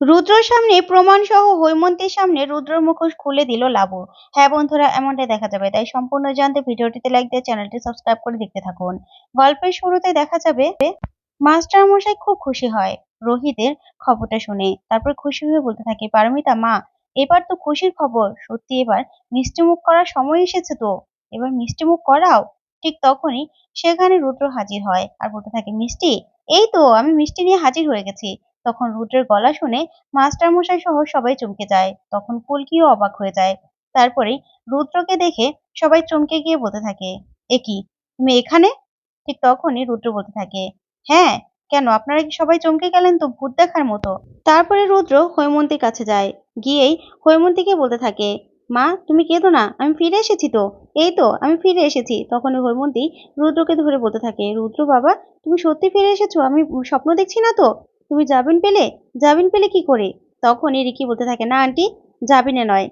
রুদ্রর সামনে প্রমাণ সহ হৈমন্তীর সামনে রুদ্রর মুখোশ খুলে দিল লাবু। হ্যাঁ বন্ধুরা, এমনটাই দেখা যাবে। তাই সম্পূর্ণ জানতে ভিডিওটিতে লাইক দিয়ে চ্যানেলটি সাবস্ক্রাইব করে দেখতে থাকুন। গল্পের শুরুতে দেখা যাবে মাস্টার মশাই খুব খুশি হয় রোহিতের খবরটা শুনে। তারপর খুশি হয়ে বলতে থাকে, পারমিতা, মা, এবার তো খুশির খবর। সত্যি এবার মিষ্টি মুখ করার সময় এসেছে তো। এবার মিষ্টি মুখ করাও? ঠিক তখনই সেখানে রুদ্র হাজির হয় আর বলতে থাকে, মিষ্টি, এই তো আমি মিষ্টি নিয়ে হাজির হয়ে গেছি। তখন রুদ্রের গলা শুনে মাস্টার মশাই সহ সবাই চমকে যায়। তখন ফুলকিও অবাক হয়ে যায়। তারপরে রুদ্রকে দেখে সবাই চমকে গিয়ে বলতে থাকে, এ কি, তুমি এখানে? ঠিক তখনই রুদ্র বলতে থাকে হ্যাঁ কেন আপনারা কি সবাই চমকে গেলেন তো ভূত দেখার মতো? তারপরে রুদ্র হৈমন্তীর কাছে যায়। গিয়েই হৈমন্তীকে বলতে থাকে, মা, তুমি কেঁদো না, আমি ফিরে এসেছি তো, এই তো, আমি ফিরে এসেছি। তখন হৈমন্তী রুদ্রকে ধরে বলতে থাকে, রুদ্র বাবা, তুমি সত্যি ফিরে এসেছ? আমি স্বপ্ন দেখছি না তো? তুমি জাবিন পেলে? জাবিন পেলে কি করে? তখন তখনই রিকি বলতে থাকে, না, আন্টি জাবিনে নয়।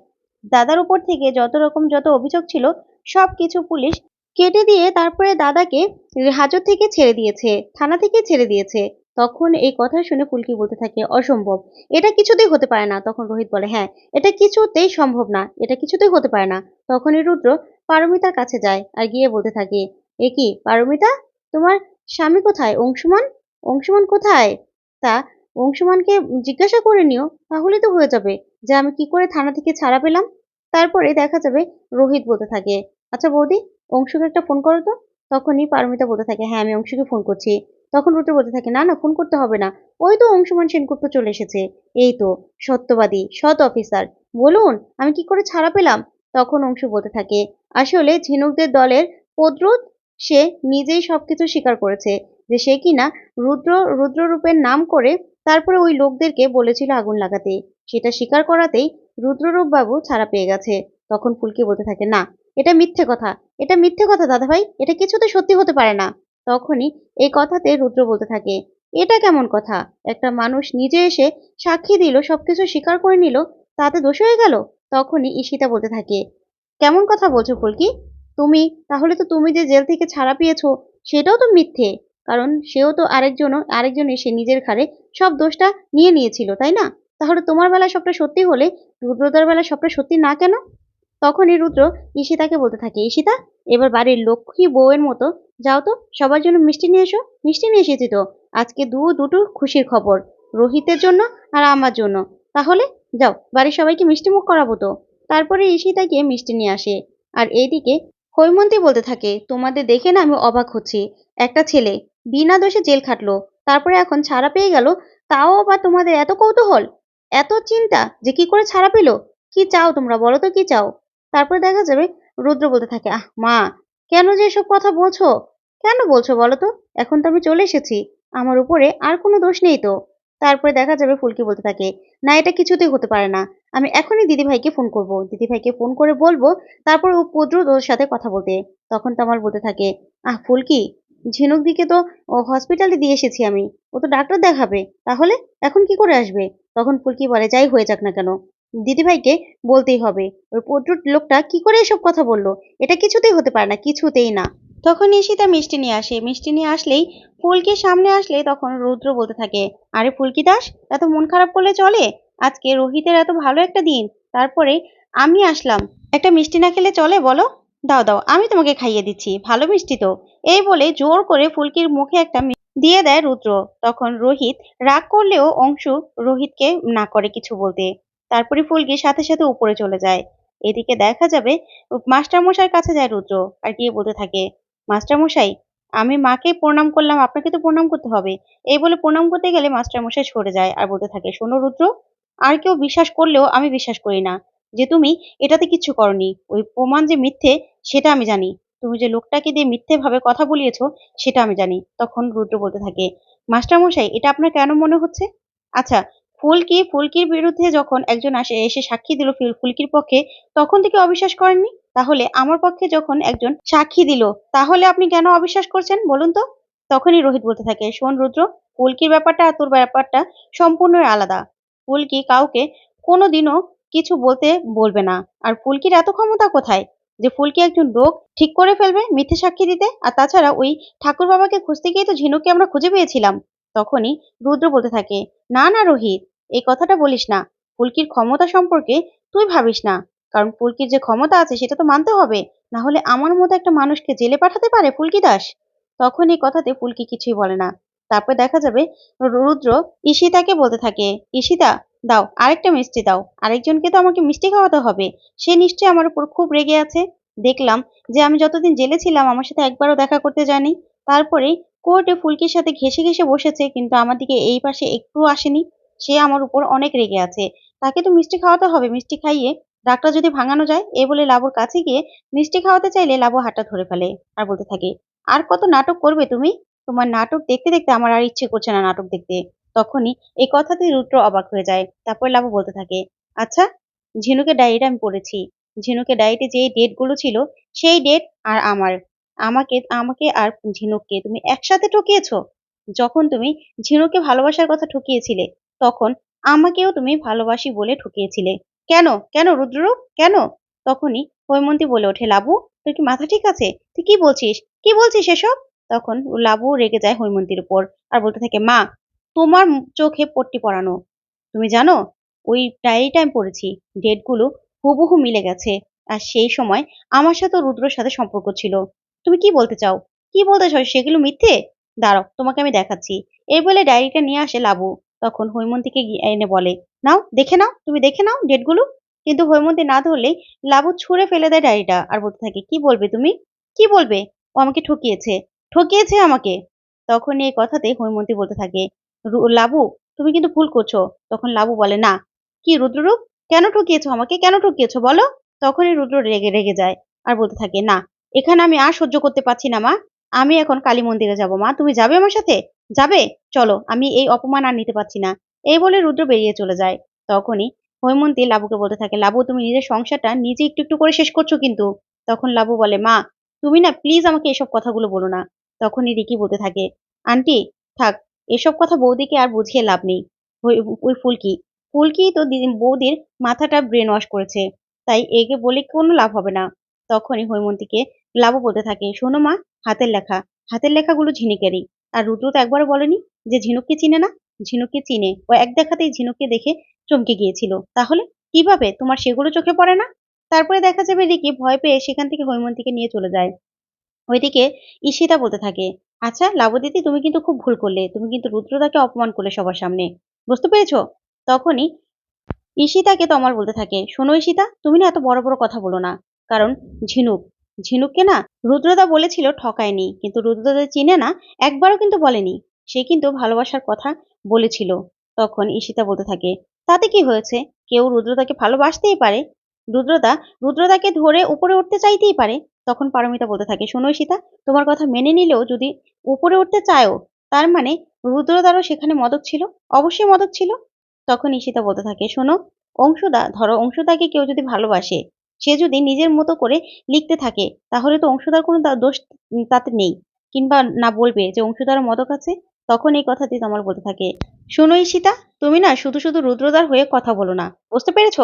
দাদার উপর থেকে যত রকম যত অভিযোগ ছিল, সব কিছু পুলিশ কেটে দিয়ে তারপরে দাদাকে হাজত থেকে ছেড়ে দিয়েছে, থানা থেকে ছেড়ে দিয়েছে। তখন এই কথা শুনে ফুলকি বলতে থাকে, অসম্ভব। এটা কিছুতেই হতে পারে না। তখন রোহিত বলে হ্যাঁ এটা কিছুতেই সম্ভব না। এটা কিছুতেই হতে পারে না। তখনই রুদ্র পারমিতার কাছে যায় আর গিয়ে বলতে থাকে, এ কি, পারমিতা? তোমার স্বামী কোথায়? অংশুমান? অংশুমান কোথায়? তা অংশুমানকে জিজ্ঞাসা করে নিও, তাহলে তো হয়ে যাবে। যে আমি কি করে থানা থেকে ছাড়া পেলাম? তারপরে দেখা যাবে রোহিত বলতে থাকে আচ্ছা বৌদি, অংশুকে একটা ফোন করো তো। তখনই পারমিতা বলতে থাকে হ্যাঁ আমি অংশুকে ফোন করছি। তখন রুদ্র বলতে থাকে, না না ফোন করতে হবে না। ওই তো অংশুমান সেনগুপ্ত চলে এসেছে। এই তো, সত্যবাদী, সৎ অফিসার বলুন, আমি কি করে ছাড়া পেলাম? তখন অংশু বলতে থাকে, আসলে ঝিনুকদের দলের পদ্রুত সে নিজেই সবকিছু স্বীকার করেছে। যে সে কিনা রুদ্র, রুদ্ররূপের নাম করে তারপরে ওই লোকদেরকে বলেছিল আগুন লাগাতে। সেটা স্বীকার করাতেই রুদ্ররূপ বাবু ছাড়া পেয়ে গেছে। তখন ফুলকি বলতে থাকে, না, এটা মিথ্যে কথা। এটা মিথ্যে কথা, দাদাভাই। এটা কিছুতে সত্যি হতে পারে না। তখনই এই কথাতে রুদ্র বলতে থাকে, এটা কেমন কথা? একটা মানুষ নিজে এসে সাক্ষী দিল, সবকিছু স্বীকার করে নিল, তাতে দোষ হয়ে গেল? তখনই ঈশিতা বলতে থাকে, কেমন কথা বলছো ফুলকি? তুমি, তাহলে তো তুমি যে জেল থেকে ছাড়া পেয়েছ, সেটাও তো মিথ্যে। কারণ সেও তো আরেকজন আরেকজন এসে নিজের ঘাড়ে সব দোষটা নিয়ে নিয়েছিল, তাই না? তাহলে তোমার বেলায় সবটা সত্যি হলে রুদ্রদার বেলায় সবটা সত্যি না কেন? তখনই রুদ্র ঈশিতাকে বলতে থাকে, ঈশিতা, এবার বাড়ির লক্ষ্মী বউয়ের মতো যাও তো, সবার জন্য মিষ্টি নিয়ে এসো, মিষ্টি নিয়ে এসেছি তো। আজকে দু দুটো খুশির খবর, রোহিতের জন্য আর আমার জন্য। তাহলে যাও, বাড়ির সবাইকে মিষ্টি মুখ করাবো তো। তারপরে ঈশিতা মিষ্টি নিয়ে আসে। আর এইদিকে হৈমন্তী বলতে থাকে, তোমাদের দেখে না আমি অবাক হচ্ছি। একটা ছেলে বিনা দোষে জেল খাটলো। তারপরে এখন ছাড়া পেয়ে গেল, তাও আবার তোমাদের এত কৌতূহল? এত চিন্তা যে কি করে ছাড়া পেল? কি চাও তোমরা বলো তো কি চাও? তারপরে দেখা যাবে রুদ্র বলতে থাকে, আহ, মা, কেন যে এসব কথা বলছো? কেন বলছো বলো তো? এখন তো আমি চলে এসেছি, আমার উপরে আর কোনো দোষ নেই তো? তারপরে দেখা যাবে ফুলকি বলতে থাকে, না, এটা কিছুতেই হতে পারে না। আমি এখনই দিদিভাইকে ফোন করব। দিদিভাইকে ফোন করে বলব, তারপর ও পুত্র ওর সাথে কথা বলতে। তখন তামাল বলতে থাকে, আহ, ফুলকি ঝিনুক দিকে তো হসপিটালে দিয়ে এসেছি আমি। ও তো ডাক্তার দেখাবে। তাহলে এখন কি করে আসবে? তখন ফুলকি বলে, যাই হয়ে যাক না কেন। দিদিভাইকে বলতেই হবে। ওই পদ্র লোকটা কি করে এসব কথা বলল? এটা কিছুতেই হতে পারে না, কিছুতেই না। তখন ঈশিতা মিষ্টি নিয়ে আসে। মিষ্টি নিয়ে আসলেই ফুলকির সামনে আসলে তখন রুদ্র বলতে থাকে, আরে ফুলকি দাস, এত মন খারাপ করলে চলে? আজকে রোহিতের এত ভালো একটা দিন। তারপরে আমি আসলাম। একটা মিষ্টি না খেলে চলে বলো? দাও দাও, আমি তোমাকে খাইয়ে দিচ্ছি, ভালো মিষ্টি তো। এই বলে জোর করে ফুলকির মুখে একটা দিয়ে দেয় রুদ্র। তখন রোহিত রাগ করলেও অংশু রোহিতকে না করে কিছু বলতে। তারপরে ফুলকি সাথে সাথে উপরে চলে যায়। এদিকে দেখা যাবে মাস্টারমশাইয়ের কাছে যায় রুদ্র আর গিয়ে বলতে থাকে, মাস্টারমশাই, আমি মাকে প্রণাম করলাম, আপনাকে তো প্রণাম করতে হবে। এই বলে প্রণাম করতে গেলে মাস্টারমশাই সরে যায় আর বলতে থাকে, শোনো রুদ্র, আর কেউ বিশ্বাস করলেও আমি বিশ্বাস করি না। যে তুমি এটাতে কিচ্ছু করনি। ওই প্রমাণ যে মিথ্যে, সেটা আমি জানি। তুমি যে লোকটাকে দিয়ে মিথ্যে ভাবে কথা বলিয়েছো, সেটা আমি জানি, তখন রুদ্র বলতে থাকে। মাস্টার মশাই এটা আপনার কেন মনে হচ্ছে? আচ্ছা ফুলকি, ফুলকির বিরুদ্ধে যখন একজন আসে, এসে সাক্ষী দিল ফুলকির পক্ষে, তখন থেকে অবিশ্বাস করেননি? তাহলে আমার পক্ষে যখন একজন সাক্ষী দিল, তাহলে আপনি কেন অবিশ্বাস করছেন বলুন তো? তখনই রোহিত বলতে থাকে, শোন রুদ্র, ফুলকির ব্যাপারটা আর তোর ব্যাপারটা সম্পূর্ণ আলাদা। ফুলকি কাউকে কোনোদিনও কিছু বলতে বলবে না। আর ফুলকির এত ক্ষমতা কোথায়? যে ফুলকি একজন লোক ঠিক করে ফেলবে মিথ্যে সাক্ষী দিতে, আর তাছাড়া ওই ঠাকুর বাবাকে খুঁজতে গিয়ে তো ঝিনুককে আমরা খুঁজে পেয়েছিলাম। তখনই রুদ্র বলতে থাকে, না না, রোহিত, এই কথাটা বলিস না। ফুলকির ক্ষমতা সম্পর্কে তুই ভাবিস না। কারণ ফুলকির যে ক্ষমতা আছে সেটা তো মানতে হবে। না হলে আমার মতো একটা মানুষকে জেলে পাঠাতে পারে ফুলকি দাস? তখন এই কথাতে ফুলকি কিছুই বলে না। তারপর দেখা যাবে রুদ্র ঈশিতাকে বলতে থাকে, ঈশিতা দাও, আরেকটা মিষ্টি দাও। আরেকজনকে তো আমাকে মিষ্টি খাওয়াতে হবে। সে নিশ্চয়ই আমার উপর খুব রেগে আছে। দেখলাম যে আমি যতদিন জেলে ছিলাম, আমার সাথে একবারও দেখা করতে যায়নি। তারপরে কোর্টে ফুলকির সাথে ঘেসে ঘেসে বসেছে, কিন্তু আমার দিকে এই পাশে একটু আসেনি। সে আমার উপর অনেক রেগে আছে। তাকে তো মিষ্টি খাওয়াতে হবে, মিষ্টি খাইয়ে রাগটা যদি ভাঙানো যায়, এ বলে লাবুর কাছে গিয়ে মিষ্টি খাওয়াতে চাইলে লাবু হাতটা ধরে ফেলে আর বলতে থাকে, আর কত নাটক করবে তুমি? তোমার নাটক দেখতে দেখতে আমার আর ইচ্ছে করছে না নাটক দেখতে। তখনই এই কথাতে রুদ্র অবাক হয়ে যায়। তারপর লাবু বলতে থাকে আচ্ছা ঝিনুকের ডায়েরিটা আমি পড়েছি। ঝিনুকের ডায়েরিতে যে ডেটগুলো ছিল, সেই ডেট আর আমার। আমাকে আমাকে আর ঝিনুককে তুমি একসাথে ঠকিয়েছো? যখন তুমি ঝিনুককে ভালোবাসার কথা ঠকিয়েছিলে, তখন আমাকেও তুমি ভালোবাসি বলে ঠকিয়েছিলে। কেন? কেন রুদ্ররূপ কেন? তখনই হৈমন্তী বলে ওঠে, লাবু, তোর কি মাথা ঠিক আছে? তুই কি বলছিস? কি বলছিস এসব? তখন লাবু রেগে যায় হৈমন্তীর উপর আর বলতে থাকে, মা তোমার চোখে পট্টি পরানো। তুমি জানো, ওই ডায়েরিটা আমি পড়েছি। ডেটগুলো হুবহু মিলে গেছে। আর সেই সময় আমার সাথে রুদ্রর সাথে সম্পর্ক ছিল। তুমি কি বলতে চাও? কি বলতে চাও? সেগুলো মিথ্যে? দাঁড়াও, তোমাকে আমি দেখাচ্ছি। এই বলে ডায়েরিটা নিয়ে আসে লাবু। তখন হৈমন্তীকে এনে বলে, নাও, দেখে নাও, তুমি দেখে নাও ডেটগুলো। কিন্তু হৈমন্তী না ধরলেই লাবু ছুঁড়ে ফেলে দেয় ডায়েরিটা আর বলতে থাকে, কি বলবে তুমি? কি বলবে? ও আমাকে ঠকিয়েছে। ঠকিয়েছে আমাকে? তখন এই কথাতে হৈমন্তী বলতে থাকে লাবু, তুমি কিন্তু ভুল করছ। তখন লাবু বলে, না। কি রুদ্ররূপ? কেন ঠকিয়েছো আমাকে? কেন ঠকিয়েছো বলো? তখনই রুদ্র রেগে রেগে যায় আর বলতে থাকে, না, এখানে আমি আর সহ্য করতে পারছি না মা। আমি এখন কালী মন্দিরে যাব মা। তুমি যাবে আমার সাথে? যাবে। চলো, আমি এই অপমান আর নিতে পারছি না। এই বলে রুদ্র বেরিয়ে চলে যায়। তখনই হৈমন্তী লাবুকে বলতে থাকে, লাবু, তুমি নিজের সংসারটা নিজে একটু একটু করে শেষ করছ কিন্তু। তখন লাবু বলে, মা, তুমি না প্লিজ আমাকে এসব কথাগুলো বলো না। তখনই রিকি বলতে থাকে, আন্টি, থাক এসব কথা বৌদিকে আর বুঝিয়ে লাভ নেই। ওই ফুলকি ফুলকি তো বৌদির মাথাটা ব্রেন ওয়াশ করেছে। তাই একে বলে কোনো লাভ হবে না। তখনই হৈমন্তীকে লাভও বলতে থাকে, শোনো মা, হাতের লেখা। হাতের লেখাগুলো ঝিনুকেরই। আর রুদ্র তো একবারও বলেনি যে ঝিনুককে চিনে না? ঝিনুককে চিনে। ও এক দেখাতেই ঝিনুককে দেখে চমকে গিয়েছিল। তাহলে কীভাবে? তোমার সেগুলো চোখে পড়ে না? তারপরে দেখা যাবে রিকি ভয় পেয়ে সেখান থেকে হৈমন্তীকে নিয়ে চলে যায়। ওইদিকে ঈশিতা বলতে থাকে আচ্ছা লাবদিদি, তুমি কিন্তু খুব ভুল করলে। তুমি কিন্তু রুদ্রদাকে অপমান করলে সবার সামনে। বুঝতে পেরেছ? তখনই ঈশিতাকে তো আমার বলতে থাকে। শোনো ঈশিতা, তুমি না এত বড় বড় কথা বলো না। কারণ ঝিনুক, ঝিনুককে না রুদ্রদা বলেছিল ঠকায়নি। কিন্তু রুদ্রদা চিনে না, একবারও কিন্তু বলেনি। সে কিন্তু ভালোবাসার কথা বলেছিল। তখন ঈশিতা বলতে থাকে, তাতে কি হয়েছে? কেউ রুদ্রদাকে ভালোবাসতেই পারে। রুদ্রদা, রুদ্রদাকে ধরে উপরে উঠতে চাইতেই পারে। তখন পারমিতা বলতে থাকে শোনো সীতা, তোমার কথা মেনে নিলেও যদি উপরে উঠতে চায়ও, তার মানে রুদ্রদারও সেখানে মদক ছিল? অবশ্যই মদক ছিল? তখন ঈশিতা বলতে থাকে, শোনো, অংশুদা, ধরো অংশুদাকে কেউ যদি ভালোবাসে, সে যদি নিজের মতো করে লিখতে থাকে, তাহলে তো অংশুদার কোনো দোষ তাতে নেই। কিংবা না বলবে যে অংশুদার মদক আছে? তখন এই কথাটি তোমার বলতে থাকে শোনো ঈশিতা তুমি না শুধু শুধু রুদ্রদার হয়ে কথা বলো না। বুঝতে পেরেছ?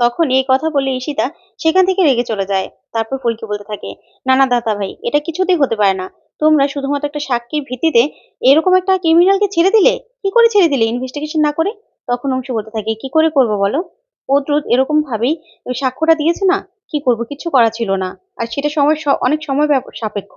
তখন এই কথা বলে ঈশিতা সেখান থেকে রেগে চলে যায়। তারপর ফুলকি বলতে থাকে, না না, দাদা ভাই, এটা কিছুতেই হতে পারে না। তোমরা শুধুমাত্র একটা সাক্ষীর ভিত্তিতে এরকম একটা ক্রিমিনালকে ছেড়ে দিলে? কি করে ছেড়ে দিলে ইনভেস্টিগেশন না করে? তখন অংশ বলতে থাকে, কি করে করব বলো? প্রদ্রুত এরকম ভাবেই সাক্ষ্যটা দিয়েছে না? কি করব? কিছু করা ছিল না। আর সেটা সময় অনেক সময় সাপেক্ষ।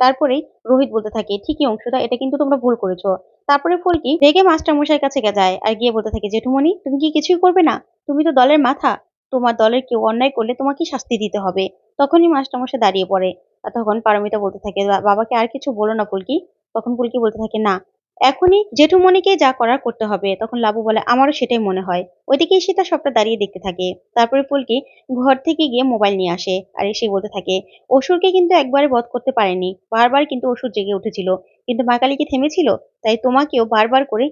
তারপরেই রোহিত বলতে থাকে, ঠিকই অংশটা এটা কিন্তু তোমরা ভুল করেছ। তারপরে ফুলকি রেগে মাস্টার মশাই কাছে যায় আর গিয়ে বলতে থাকে, জেঠুমণি, তুমি কি কিছুই করবে না? তুমি তো দলের মাথা। তোমার দলের কেউ অন্যায় করলে তোমাকে শাস্তি দিতে হবে। তখনই মাস্টার মশাই দাঁড়িয়ে পড়ে। আর তখন পারমিতা বলতে থাকে বাবাকে আর কিছু বলো না পুলকি। তখন পুলকি বলতে থাকে, না, এখনই জেঠুমণিকে যা করার করতে হবে। তখন লাবু বলে, আমারও সেটাই মনে হয়। ওইদিকে সীতা সবটা দাঁড়িয়ে দেখতে থাকে। তারপরে পুলকি ঘর থেকে গিয়ে মোবাইল নিয়ে আসে আর এসে বলতে থাকে, অসুরকে কিন্তু একবারে বধ করতে পারেনি। বারবার কিন্তু অসুর জেগে উঠেছিল। কিন্তু মা কালী কি থেমেছিল? তাই তোমাকেও বারবার করে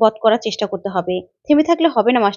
বধ করার চেষ্টা করতে হবে। থেমে থাকলে হবে না